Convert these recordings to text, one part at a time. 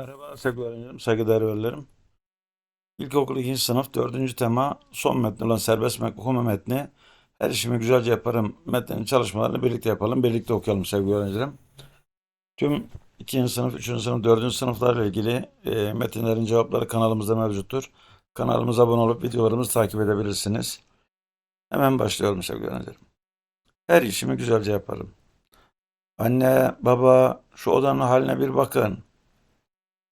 Merhaba sevgili öğrencilerim, saygıdeğer velilerim. İlkokul 2. sınıf 4. tema son metni olan serbest okuma metni her işimi güzelce yaparım metninin çalışmalarını birlikte yapalım, birlikte okuyalım sevgili öğrencilerim. Tüm 2. sınıf, 3. sınıf, 4. sınıflarla ilgili e, metinlerin cevapları kanalımızda mevcuttur. Kanalımıza abone olup videolarımızı takip edebilirsiniz. Hemen başlayalım sevgili öğrencilerim. Her işimi güzelce yaparım. Anne, baba, şu odanın haline bir bakın.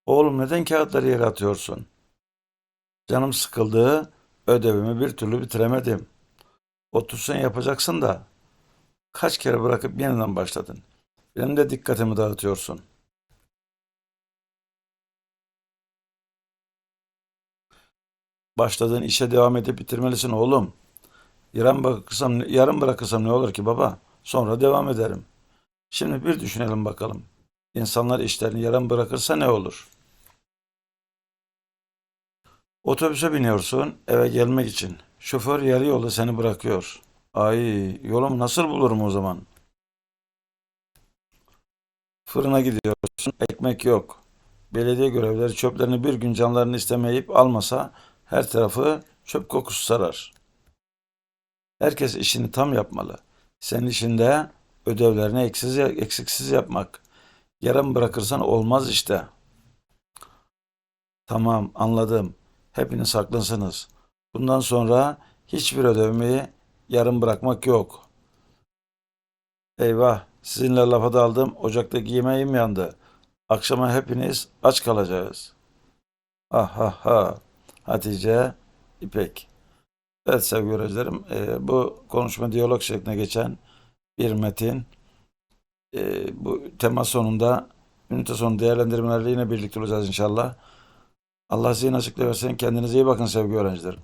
Oğlum neden kağıtları yere atıyorsun? Canım sıkıldı, ödevimi bir türlü bitiremedim. Otursan yapacaksın da kaç kere bırakıp yeniden başladın. Benim de dikkatimi dağıtıyorsun. Başladığın işe devam edip bitirmelisin oğlum. Yarın bırakırsam, yarın bırakırsam ne olur ki baba? Sonra devam ederim. Şimdi bir düşünelim bakalım. İnsanlar işlerini yarım bırakırsa ne olur? Otobüse biniyorsun eve gelmek için. Şoför yarı yolda seni bırakıyor. Ay yolumu nasıl bulurum o zaman? Fırına gidiyorsun ekmek yok. Belediye görevlileri çöplerini bir gün canlarını istemeyip almasa her tarafı çöp kokusu sarar. Herkes işini tam yapmalı. Senin işin de ödevlerini eksiksiz, eksiksiz yapmak. Yarım bırakırsan olmaz işte. Tamam anladım. Hepiniz haklısınız. Bundan sonra hiçbir ödevimi yarım bırakmak yok. Eyvah, sizinle lafa daldım. Ocaktaki yemeğim yandı. Akşama hepiniz aç kalacağız. Ah ha ha. Hatice, İpek. Evet sevgili öğrencilerim, e, bu konuşma diyalog şeklinde geçen bir metin. E, bu tema sonunda, ünite sonu değerlendirmelerle yine birlikte olacağız inşallah. Allah zihin açıklığı versin. Kendinize iyi bakın sevgili öğrencilerim.